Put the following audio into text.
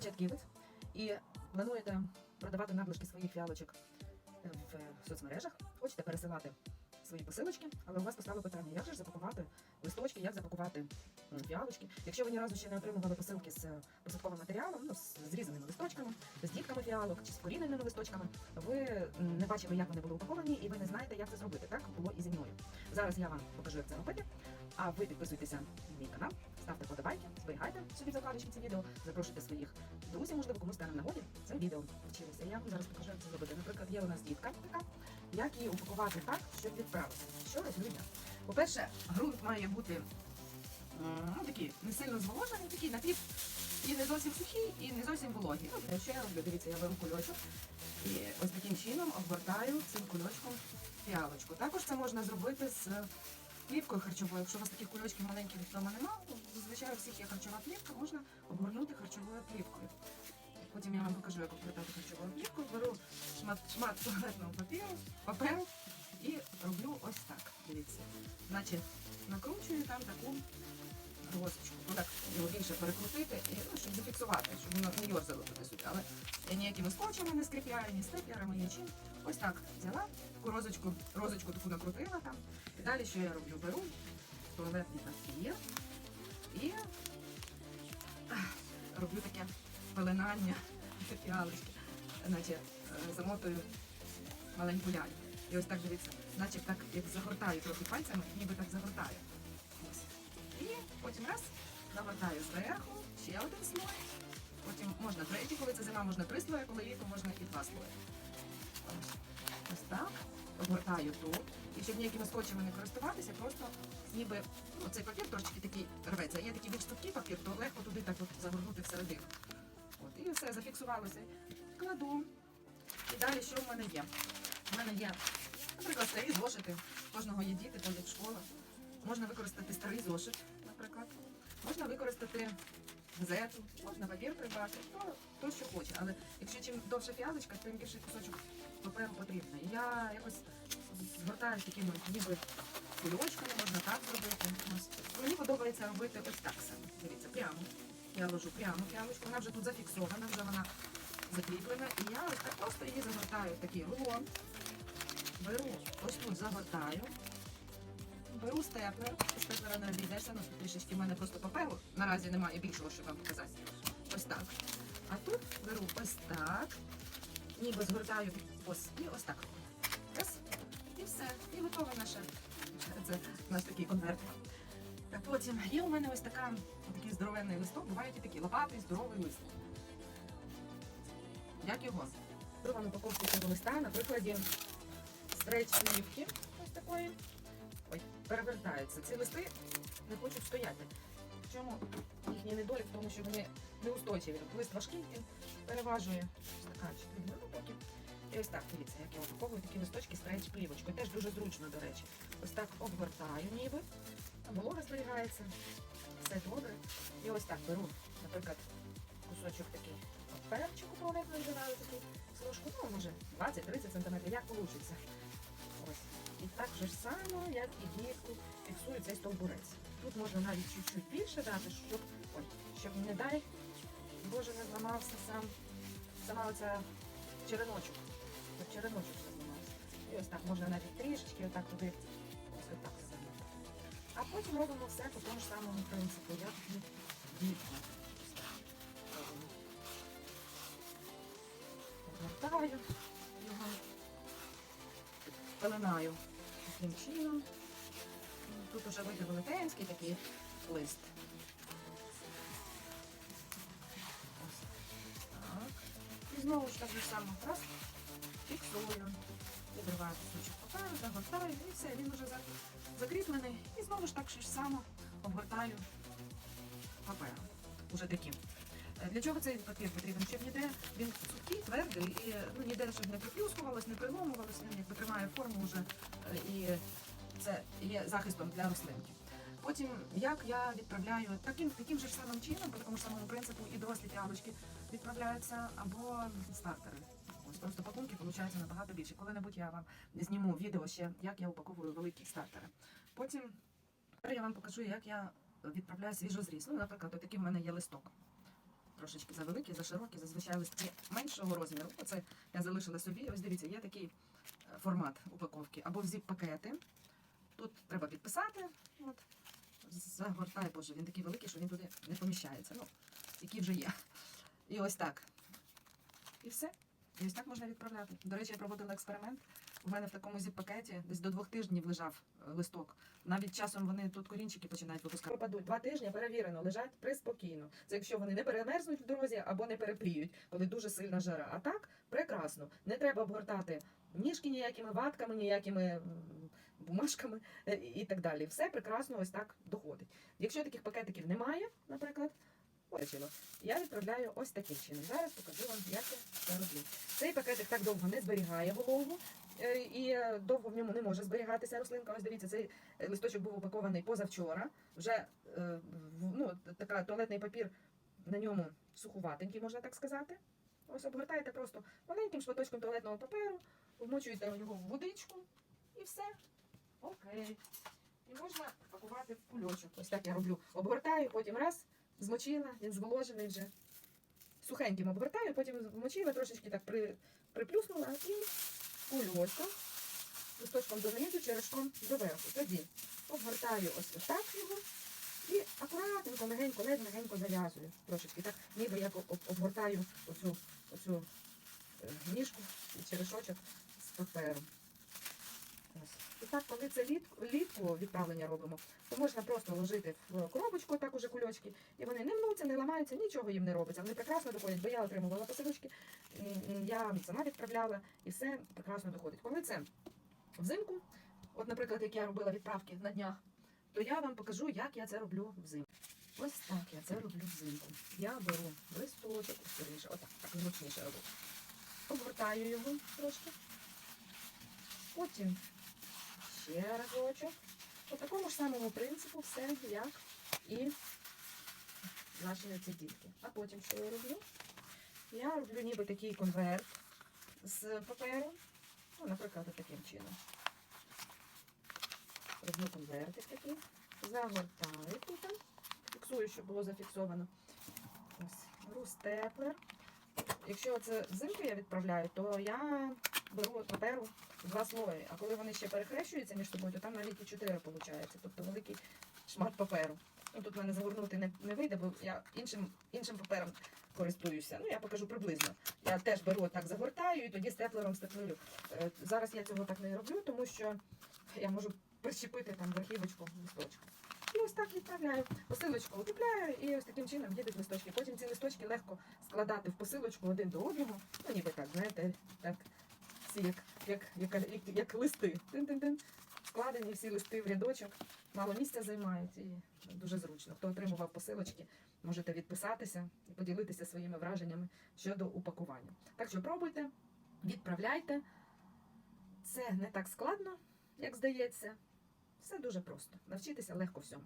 початківець і плануєте продавати надлишки своїх фіалочок е, в соцмережах, хочете пересилати свої посилочки, але у вас постало питання, як же запакувати листочки, як запакувати фіалочки. Якщо ви ні разу ще не отримували посилки з е, посадковим матеріалом, ну, з зрізаними листочками, з дітками фіалок чи з коріненими листочками, ви не бачили, як вони були упаковані, і ви не знаєте, як це зробити. Так було і зі мною. Зараз я вам покажу, як це робити. А ви підписуйтеся на мій канал, ставте подобайки, зберігайте собі закладочки це відео, запрошуйте своїх друзів, можливо, комусь стане в нагоді цим відео вчилися. Я вам зараз покажу, як це зробити. Наприклад, є у нас дітка така, як її упакувати так, щоб відправити. Що роблю я? По-перше, ґрунт має бути ну, такий не сильно зволожений, такий напів і не зовсім сухий, і не зовсім вологий. Ну, що я роблю? Дивіться, я беру кульочок і ось таким чином обгортаю цим кульочком фіалочку. Також це можна зробити з плівкою харчовою. Якщо у вас таких кульочків маленьких вдома немає, зазвичай у всіх є харчова плівка, можна обгорнути харчовою плівкою. Потім я вам покажу, як обгортати харчовою плівкою. Беру шмат, шмат туалетного папіру, паперу і роблю ось так. Дивіться. Значить, накручую там таку розочку. Ну так, його більше перекрутити, і, ну, щоб зафіксувати, щоб воно не йорзало туди сюди. Але я ніякими скотчами не скріпляю, ні степлерами, нічим. Ось так взяла, таку розочку, розочку таку накрутила там. І далі що я роблю? Беру туалетний папір і роблю таке пеленання фіалочки. Значить, е, замотую маленьку ляльку. І ось так дивіться, наче так як загортаю трохи пальцями, ніби так загортаю. Ось. І потім раз нагортаю зверху, ще один слой. Потім можна третій, коли це зима, можна три слої, коли літо можна і два слої. Ось. Так. Обгортаю тут. І щоб ніякими скотчами не користуватися, просто ніби оцей папір трошки такий рветься. Є такий більш тонкий папір, то легко туди так от загорнути всередину. От, і все, зафіксувалося. Кладу. І далі що в мене є? У мене є, наприклад, старі зошити. Кожного є діти, ходять в школу. Можна використати старий зошит, наприклад. Можна використати газету, можна папір прибрати, то, то що хоче. Але якщо чим довша фіалочка, тим більше кусочок паперу потрібно. І я якось згортаю такими ніби кульочками, можна так зробити. Мені подобається робити ось так саме. Дивіться, прямо. Я ложу прямо фіалочку, вона вже тут зафіксована, вже вона закріплена. І я ось так просто її загортаю в такий рулон. Беру, ось тут загортаю. Беру степлер, степлера не обійдешся, ну трішечки в мене просто паперу. Наразі немає більшого, щоб вам показати. Ось так. А тут беру ось так, ніби згортаю ось і ось так. Раз. І все. І готове наше. Це у нас такий конверт. Та потім є у мене ось така, такий здоровенний листок, бувають і такі лопатий, здоровий лист. Як його? Друга упаковку цього листа на прикладі стреч плівки ось такої. Ой, перевертаються. Ці листи не хочуть стояти. Чому їхній недолік? В тому, що вони неустойчиві. Лист важкий, він переважує. Така підберу поки. І ось так, дивіться, як я упаковую такі листочки стреч плівочкою. Теж дуже зручно, до речі. Ось так обгортаю ніби. Волога зберігається. Все добре. І ось так беру, наприклад, кусочок такий перчику туалетного вибираю такий служку, ну може 20-30 см, як вийде. І так же само, як і дітку, фіксую цей стовбурець. Тут можна навіть чуть-чуть більше дати, щоб, ой, щоб не дай, Боже, не зламався сам, сама оця череночок. От череночок все зламався. І ось так можна навіть трішечки отак туди, ось отак само. А потім робимо все по тому ж самому принципу, як і дітку. Ось. Повертаю його пеленаю таким чином. Тут уже вийде велетенський такий лист. Так. І знову ж так само раз, фіксую. Відриваю кусочок паперу, загортаю і все, він вже закріплений. І знову ж так само обгортаю папером. Уже таким. Е, Для чого цей папір потрібен? Щоб ніде він сухий, твердий, і ну, ніде щоб не приплюскувалось, не приломувалось, він якби тримає форму вже е, і це є захистом для рослинки. Потім, як я відправляю, таким, таким же самим чином, по такому ж самому принципу, і дорослі фіалочки відправляються або стартери. Ось просто пакунки виходить набагато більше. Коли-небудь я вам зніму відео ще, як я упаковую великі стартери. Потім я вам покажу, як я відправляю свіжозріз. Ну, наприклад, такий в мене є листок. Трошечки завеликі, заширокі, зазвичай листки меншого розміру. Оце я залишила собі. Ось дивіться, є такий е, формат упаковки. Або в зіп-пакети. Тут треба підписати. От. Загортай, боже, він такий великий, що він туди не поміщається. Ну, який вже є. І ось так. І все. І ось так можна відправляти. До речі, я проводила експеримент. У мене в такому зіп-пакеті десь до двох тижнів лежав е, листок. Навіть часом вони тут корінчики починають випускати. Пропадуть два тижні, перевірено, лежать приспокійно. Це якщо вони не перемерзнуть в дорозі або не перепріють, коли дуже сильна жара. А так прекрасно. Не треба обгортати ніжки ніякими ватками, ніякими бумажками е, і так далі. Все прекрасно ось так доходить. Якщо таких пакетиків немає, наприклад, я відправляю ось таким чином. Зараз покажу вам, як я це роблю. Цей пакетик так довго не зберігає вологу. Е, І е, довго в ньому не може зберігатися рослинка. Ось дивіться, цей листочок був упакований позавчора. Вже е, ну, така туалетний папір на ньому сухуватенький, можна так сказати. Ось обгортаєте просто маленьким шматочком туалетного паперу, вмочуєте його в водичку і все. Окей. І можна пакувати в кульочок. Ось так я роблю. Обгортаю, потім раз, змочила, він зволожений вже. Сухеньким обгортаю, потім змочила, трошечки так при, приплюснула і кульочком, листочком донизу, черешком доверху. Тоді обгортаю ось отак його і акуратненько, легенько, ледь легенько зав'язую. Трошечки так, ніби як обгортаю оцю, оцю е, ніжку і черешочок з папером. Так, коли це літ, літку відправлення робимо, то можна просто ложити в коробочку, так уже кульочки, і вони не мнуться, не ламаються, нічого їм не робиться. Вони прекрасно доходять, бо я отримувала посилочки, я сама відправляла, і все прекрасно доходить. Коли це взимку, от, наприклад, як я робила відправки на днях, то я вам покажу, як я це роблю взимку. Ось так я це роблю взимку. Я беру листочок, скоріше, отак, так зручніше роблю. Обгортаю його трошки. Потім ще разочок. По такому ж самому принципу все як і наші ці. А потім що я роблю? Я роблю ніби такий конверт з паперу. Ну, наприклад, таким чином. Роблю конвертик такий, загортаю тут, фіксую, щоб було зафіксовано. Ось, беру. Якщо це взимку я відправляю, то я беру паперу два слої. А коли вони ще перехрещуються між собою, то там навіть і чотири виходить. Тобто великий шмат паперу. Ну, тут в мене загорнути не, не вийде, бо я іншим, іншим папером користуюся. Ну, я покажу приблизно. Я теж беру так загортаю і тоді степлером степлерю. Е, Зараз я цього так не роблю, тому що я можу прищепити там верхівочку листочка. І ось так відправляю. Посилочку утепляю і ось таким чином їдуть листочки. Потім ці листочки легко складати в посилочку один до одного. Ну, ніби так, знаєте, так, всі як, як, як, як, як листи. Тин-тин-тин. Складені всі листи в рядочок, мало місця займають і дуже зручно. Хто отримував посилочки, можете відписатися і поділитися своїми враженнями щодо упакування. Так що пробуйте, відправляйте. Це не так складно, як здається. Все дуже просто. Навчитися легко всьому.